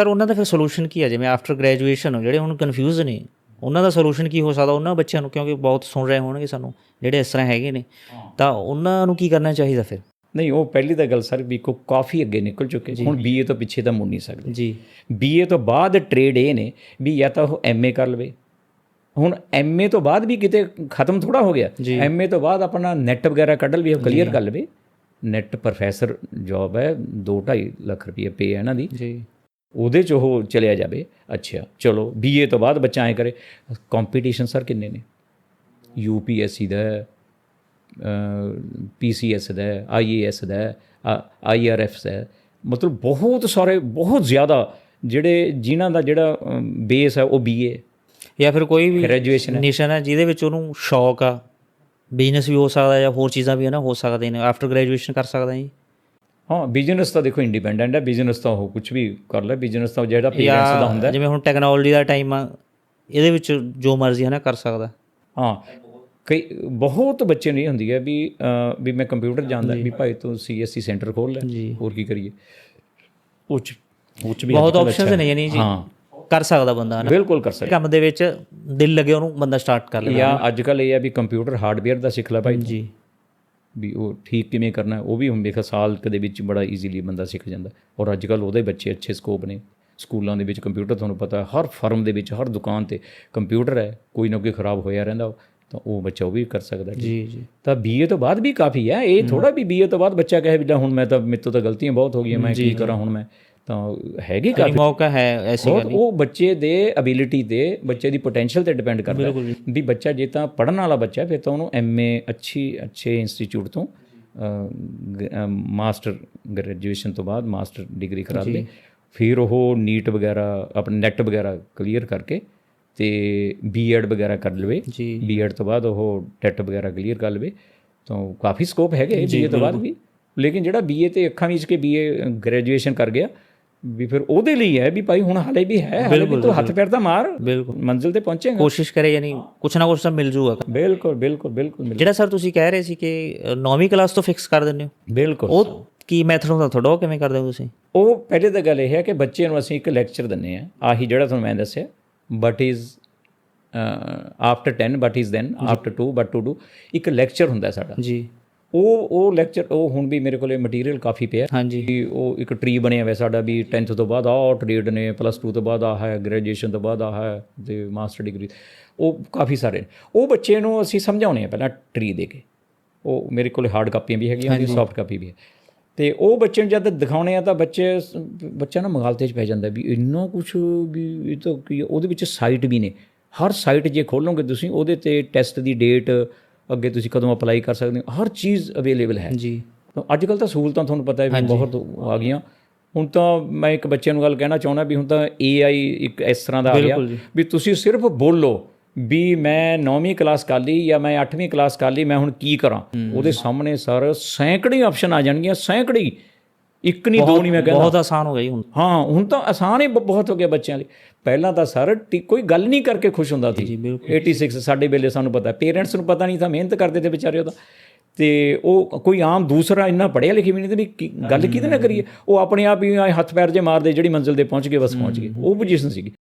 Sir ਉਹਨਾਂ ਦਾ ਫਿਰ solution ਕੀ ਹੈ ਜਿਵੇਂ ਆਫਟਰ ਗ੍ਰੈਜੂਏਸ਼ਨ ਜਿਹੜੇ ਹੁਣ ਕਨਫਿਊਜ਼ ਨੇ ਉਹਨਾਂ ਦਾ ਸੋਲੂਸ਼ਨ ਕੀ ਹੋ ਸਕਦਾ ਉਹਨਾਂ ਬੱਚਿਆਂ ਨੂੰ? ਕਿਉਂਕਿ ਬਹੁਤ ਸੁਣ ਰਹੇ ਹੋਣਗੇ ਸਾਨੂੰ ਜਿਹੜੇ ਇਸ ਤਰ੍ਹਾਂ ਹੈਗੇ ਨੇ। ਤਾਂ ਉਹਨਾਂ ਨੂੰ ਕੀ ਕਰਨਾ ਚਾਹੀਦਾ ਫਿਰ? ਨਹੀਂ ਉਹ ਪਹਿਲੀ ਤਾਂ ਗੱਲ ਸਰ ਵੀ ਕੋ ਕਾਫੀ ਅੱਗੇ ਨਿਕਲ ਚੁੱਕੇ ਹੁਣ ਬੀਏ ਤੋਂ ਪਿੱਛੇ ਤਾਂ ਮੁੜ ਨਹੀਂ ਸਕਦੇ। ਜੀ। ਬੀਏ ਤੋਂ ਬਾਅਦ ਟ੍ਰੇਡ ਇਹ ਨੇ ਵੀ ਜਾਂ ਤਾਂ ਉਹ ਐਮਏ ਕਰ ਲਵੇ। ਹੁਣ ਐਮਏ ਤੋਂ ਬਾਅਦ ਵੀ ਕਿਤੇ ਖਤਮ ਥੋੜਾ ਹੋ ਗਿਆ। ਜੀ। ਐਮਏ ਤੋਂ ਬਾਅਦ ਆਪਣਾ ਨੈਟ ਵਗੈਰਾ ਕੱਢ ਲਵੇ ਉਹ ਕਲੀਅਰ ਕਰ ਲਵੇ। ਨੈਟ ਪ੍ਰੋਫੈਸਰ ਜੌਬ ਹੈ 2.5 ਲੱਖ ਰੁਪਏ ਪੇ ਹੈ ਇਹਨਾਂ ਦੀ। ਜੀ। ਉਹਦੇ ਚ ਉਹ ਚਲਿਆ ਜਾਵੇ। ਅੱਛਾ ਚਲੋ ਬੀਏ ਤੋਂ ਬਾਅਦ ਬੱਚਾ ਐ ਕਰੇ ਕੰਪੀਟੀਸ਼ਨ ਸਰ ਕਿੰਨੇ ਨੇ? ਯੂਪੀਐਸਸੀ ਦਾ ਪੀਸੀਐਸ ਦਾ ਆਈਏਐਸ ਦਾ ਆਈਆਰਐਫ ਦਾ। ਮਤਲਬ ਬਹੁਤ ਸਾਰੇ ਬਹੁਤ ਜ਼ਿਆਦਾ ਜਿਹੜੇ ਜਿਨ੍ਹਾਂ ਦਾ ਜਿਹੜਾ ਬੇਸ ਹੈ ਉਹ ਬੀਏ ਜਾਂ ਫਿਰ ਕੋਈ ਵੀ ਗ੍ਰੈਜੂਏਸ਼ਨ ਨਿਸ਼ਨ ਹੈ ਜਿਹਦੇ ਵਿੱਚ ਉਹਨੂੰ ਸ਼ੌਕ ਆ। ਬਿਜ਼ਨਸ ਵੀ ਹੋ ਸਕਦਾ ਜਾਂ ਹੋਰ ਚੀਜ਼ਾਂ ਵੀ ਹੈ ਨਾ ਹੋ ਸਕਦੇ ਨੇ। ਆਫਟਰ ਗ੍ਰੈਜੂਏਸ਼ਨ ਕਰ ਸਕਦਾ ਜੀ। ਹਾਂ ਬਿਜ਼ਨਸ ਤਾਂ ਦੇਖੋ ਇੰਡੀਪੈਂਡੈਂਟ ਹੈ ਬਿਜ਼ਨਸ ਤਾਂ ਉਹ ਕੁਝ ਵੀ ਕਰ ਲੈ ਬਿਜ਼ਨਸ ਤਾਂ ਜਿਹੜਾ ਪੇਰੈਂਟਸ ਦਾ ਹੁੰਦਾ ਜਿਵੇਂ ਹੁਣ ਟੈਕਨੋਲੋਜੀ ਦਾ ਟਾਈਮ ਆ ਇਹਦੇ ਵਿੱਚ ਜੋ ਮਰਜ਼ੀ ਹੈ ਨਾ ਕਰ ਸਕਦਾ। ਹਾਂ ਕਈ ਬਹੁਤ ਬੱਚੇ ਨਹੀਂ ਹੁੰਦੀ ਹੈ ਵੀ ਵੀ ਮੈਂ ਕੰਪਿਊਟਰ ਜਾਣਦਾ ਵੀ ਭਾਈ ਤੂੰ ਸੀਐਸਸੀ ਸੈਂਟਰ ਖੋਲ ਲੈ। ਹੋਰ ਕੀ ਕਰੀਏ? ਉਹ ਚ ਉਹ ਚ ਵੀ ਬਹੁਤ ਆਪਸ਼ਨਸ ਨੇ ਯਾਨੀ ਜੀ। ਹਾਂ। ਕਰ ਸਕਦਾ ਬੰਦਾ ਨਾ? ਬਿਲਕੁਲ ਕਰ ਸਕਦੇ। ਕੰਮ ਦੇ ਵਿੱਚ ਦਿਲ ਲੱਗੇ ਉਹਨੂੰ ਬੰਦਾ ਸਟਾਰਟ ਕਰ ਲੈਂਦਾ ਜਾਂ ਅੱਜ ਕੱਲ ਇਹ ਹੈ ਵੀ ਕੰਪਿਊਟਰ ਹਾਰਡਵੇਅਰ ਦਾ ਸਿੱਖ ਲੈ ਭਾਈ। ਜੀ। ਵੀ ਉਹ ਠੀਕ ਕਿਵੇਂ ਕਰਨਾ ਉਹ ਵੀ ਹੁਣ ਵੇਖਾ ਸਾਲ ਦੇ ਵਿੱਚ ਬੜਾ ਈਜ਼ੀਲੀ ਬੰਦਾ ਸਿੱਖ ਜਾਂਦਾ। ਔਰ ਅੱਜ ਕੱਲ ਉਹਦੇ ਬੱਚੇ ਅੱਛੇ ਸਕੋਪ ਨੇ। ਸਕੂਲਾਂ ਦੇ ਵਿੱਚ ਕੰਪਿਊਟਰ ਤੁਹਾਨੂੰ ਪਤਾ ਹਰ ਫਰਮ ਦੇ ਵਿੱਚ ਹਰ ਦੁਕਾਨ ਤੇ ਕੰਪਿਊਟਰ ਹੈ ਕੋਈ ਨਾ ਕੋਈ ਖਰਾਬ ਹੋਇਆ ਰਹਿੰਦਾ ਤਾਂ ਉਹ ਬੱਚਾ ਉਹ ਵੀ ਕਰ ਸਕਦਾ ਜੀ ਜੀ। ਤਾਂ ਬੀਏ ਤੋਂ ਬਾਅਦ ਵੀ ਕਾਫੀ ਹੈ ਇਹ ਥੋੜਾ ਵੀ ਬੀਏ ਤੋਂ ਬਾਅਦ ਬੱਚਾ ਕਹੇ ਵੀ ਹੁਣ ਮੈਂ ਤਾਂ ਮੇਰੇ ਤੋਂ ਤਾਂ ਗਲਤੀਆਂ ਬਹੁਤ ਹੋ ਗਈਆਂ ਮੈਂ ਕੀ ਕਰਾਂ ਹੁਣ ਮੈਂ? ਤਾਂ ਹੈਗੀ ਕਾਫੀ। ਮੌਕਾ ਹੈ ਐਸੀ ਬਹੁਤ ਉਹ ਬੱਚੇ ਦੇ ਅਬਿਲਿਟੀ ਤੇ ਬੱਚੇ ਦੀ ਪੋਟੈਂਸ਼ੀਅਲ ਤੇ ਡਿਪੈਂਡ ਕਰਦਾ ਵੀ ਬੱਚਾ ਜੇ ਤਾਂ ਪੜਨ ਵਾਲਾ ਬੱਚਾ ਫਿਰ ਤਾਂ ਉਹਨੂੰ ਐਮਏ ਅੱਛੀ ਅੱਛੇ ਇੰਸਟੀਚਿਊਟ ਤੋਂ ਮਾਸਟਰ ਗ੍ਰੈਜੂਏਸ਼ਨ ਤੋਂ ਬਾਅਦ ਮਾਸਟਰ ਡਿਗਰੀ ਕਰਾ ਲਵੇ। ਫਿਰ ਉਹ ਨੀਟ ਵਗੈਰਾ ਆਪਣਾ ਨੈਟ ਵਗੈਰਾ ਕਲੀਅਰ ਕਰਕੇ ਤੇ ਬੀਐਡ ਵਗੈਰਾ ਕਰ ਲਵੇ। ਬੀਐਡ ਤੋਂ ਬਾਅਦ ਉਹ ਟੈਟ ਵਗੈਰਾ ਕਲੀਅਰ ਕਰ ਲਵੇ। ਤਾਂ ਕਾਫੀ ਸਕੋਪ ਹੈਗੇ ਬੀਏ ਤੋਂ ਬਾਅਦ ਵੀ। ਲੇਕਿਨ ਜਿਹੜਾ ਬੀਏ ਤੇ ਅੱਖਾਂ ਵਿੱਚ ਕੇ ਬੀਏ ਗ੍ਰੈਜੂਏਸ਼ਨ ਕਰ ਗਿਆ ਵੀ ਫਿਰ ਉਹਦੇ ਲਈ ਹੈ ਵੀ ਭਾਈ ਹੁਣ ਹਾਲੇ ਵੀ ਹੈ ਹਾਲੇ ਵੀ ਤੂੰ ਹੱਥ ਪੈਰ ਤਾਂ ਮਾਰ ਮੰਜ਼ਿਲ ਤੇ ਪਹੁੰਚੇਗਾ। ਕੋਸ਼ਿਸ਼ ਕਰੇ ਯਾਨੀ ਕੁਛ ਨਾ ਕੁਛ ਤਾਂ ਮਿਲ ਜੂਗਾ। ਬਿਲਕੁਲ ਬਿਲਕੁਲ ਬਿਲਕੁਲ ਜਿਹੜਾ ਸਰ ਤੁਸੀਂ ਕਹਿ ਰਹੇ ਸੀ ਕਿ 9ਵੀਂ ਕਲਾਸ ਤੋਂ ਫਿਕਸ ਕਰ ਦਿੰਦੇ ਹੋ। ਬਿਲਕੁਲ। ਉਹ ਕੀ ਮੈਥਡ ਹੁੰਦਾ ਤੁਹਾਡਾ ਉਹ ਕਿਵੇਂ ਕਰਦੇ ਹੋ ਤੁਸੀਂ? ਉਹ ਪਹਿਲੇ ਤਾਂ ਗੱਲ ਇਹ ਹੈ ਕਿ ਬੱਚੇ ਨੂੰ ਅਸੀਂ ਇੱਕ ਲੈਕਚਰ ਦਿੰਨੇ ਆ ਆਹੀ ਜਿਹੜਾ ਤੁਹਾਨੂੰ ਮੈਂ ਦੱਸਿਆ but is after 10 but is then after 2 but to do ਇੱਕ ਲੈਕਚਰ ਹੁੰਦਾ ਸਾਡਾ। ਜੀ। ਉਹ ਉਹ ਲੈਕਚਰ ਉਹ ਹੁਣ ਵੀ ਮੇਰੇ ਕੋਲੇ ਮਟੀਰੀਅਲ ਕਾਫੀ ਪਿਆ। ਹਾਂਜੀ। ਉਹ ਇੱਕ ਟਰੀ ਬਣਿਆ ਹੋਇਆ ਸਾਡਾ ਵੀ 10th ਤੋਂ ਬਾਅਦ ਆਹ ਟ੍ਰੇਡ ਨੇ ਪਲੱਸ 2 ਤੋਂ ਬਾਅਦ ਆਹ ਹੈ ਗ੍ਰੈਜੂਏਸ਼ਨ ਤੋਂ ਬਾਅਦ ਆਹ ਹੈ ਤੇ ਮਾਸਟਰ ਡਿਗਰੀ ਉਹ ਕਾਫੀ ਸਾਰੇ ਉਹ ਬੱਚੇ ਨੂੰ ਅਸੀਂ ਸਮਝਾਉਣੇ ਆ ਪਹਿਲਾਂ ਟਰੀ ਦੇ ਕੇ। ਉਹ ਮੇਰੇ ਕੋਲ ਹਾਰਡ ਕਾਪੀਆਂ ਵੀ ਹੈਗੀਆਂ ਉਹਦੀ ਸੌਫਟ ਕਾਪੀ ਵੀ ਹੈ। ਤੇ ਉਹ ਬੱਚੇ ਨੂੰ ਜਦ ਦਿਖਾਉਣੇ ਆ ਤਾਂ ਬੱਚੇ ਬੱਚਾ ਨਾ ਮਗਾਲਤੇ 'ਚ ਪੈ ਜਾਂਦਾ ਵੀ ਇੰਨਾ ਕੁਝ ਵੀ ਇਹ ਤਾਂ ਕੀ ਆ? ਉਹਦੇ ਵਿੱਚ ਸਾਈਟ ਵੀ ਨੇ। ਹਰ ਸਾਈਟ ਜੇ ਖੋਲੋਗੇ ਤੁਸੀਂ ਉਹਦੇ ਤੇ ਟੈਸਟ ਦੀ ਡੇਟ ਅੱਗੇ ਤੁਸੀਂ ਕਦੋਂ ਅਪਲਾਈ ਕਰ ਸਕਦੇ ਹੋ? ਹਰ ਚੀਜ਼ ਅਵੇਲੇਬਲ ਹੈ। ਜੀ। ਤਾਂ ਅੱਜ ਕੱਲ ਤਾਂ ਸਹੂਲਤਾਂ ਤੁਹਾਨੂੰ ਪਤਾ ਹੈ ਵੀ ਬਹੁਤ ਆ ਗਈਆਂ। ਹੁਣ ਤਾਂ ਮੈਂ ਇੱਕ ਬੱਚੇ ਨੂੰ ਗੱਲ ਕਹਿਣਾ ਚਾਹੁੰਦਾ ਵੀ ਹੁਣ ਤਾਂ AI ਇੱਕ ਇਸ ਤਰ੍ਹਾਂ ਦਾ ਆ ਗਿਆ ਵੀ ਤੁਸੀਂ ਸਿਰਫ ਬੋਲੋ ਵੀ ਮੈਂ 9ਵੀਂ ਕਲਾਸ ਕਰ ਲਈ ਜਾਂ ਮੈਂ 8ਵੀਂ ਕਲਾਸ ਕਰ ਲਈ ਮੈਂ ਹੁਣ ਕੀ ਕਰਾਂ? ਉਹਦੇ ਸਾਹਮਣੇ ਸਰ ਸੈਂਕੜੇ ਆਪਸ਼ਨ ਆ ਜਾਣਗੀਆਂ ਸੈਂਕੜੇ ਇੱਕ ਨਹੀਂ ਦੋ ਨਹੀਂ ਮੈਂ ਕਹਿੰਦਾ। ਬਹੁਤ ਆਸਾਨ ਹੋ ਗਈ ਹੁਣ। ਹਾਂ ਹੁਣ ਤਾਂ ਆਸਾਨ ਹੀ ਬਹੁਤ ਹੋ ਗਿਆ ਬੱਚਿਆਂ ਲਈ। ਪਹਿਲਾਂ ਤਾਂ ਸਰ ਕੋਈ ਗੱਲ ਨਹੀਂ ਕਰਕੇ ਖੁਸ਼ ਹੁੰਦਾ ਸੀ। 86 ਸਾਡੇ ਵੇਲੇ ਸਾਨੂੰ ਪਤਾ ਪੇਰੈਂਟਸ ਨੂੰ ਪਤਾ ਨਹੀਂ ਤਾਂ ਮਿਹਨਤ ਕਰਦੇ ਤੇ ਵਿਚਾਰੇ ਉਹਦਾ। ਤੇ ਉਹ ਕੋਈ ਆਮ ਦੂਸਰਾ ਇੰਨਾ ਪੜਿਆ ਲਿਖਿਆ ਵੀ ਨਹੀਂ ਤੇ ਵੀ ਗੱਲ ਕਿਹਦੇ ਨਾਲ ਕਰੀਏ? ਉਹ ਆਪਣੇ ਆਪ ਹੀ ਹੱਥ ਪੈਰ ਜੇ ਮਾਰਦੇ ਜਿਹੜੀ ਮੰਜ਼ਿਲ ਤੇ ਪਹੁੰਚ ਗਏ ਬਸ ਪਹੁੰਚ ਗਏ। ਉਹ ਪੋਜੀਸ਼ਨ ਸੀਗੀ।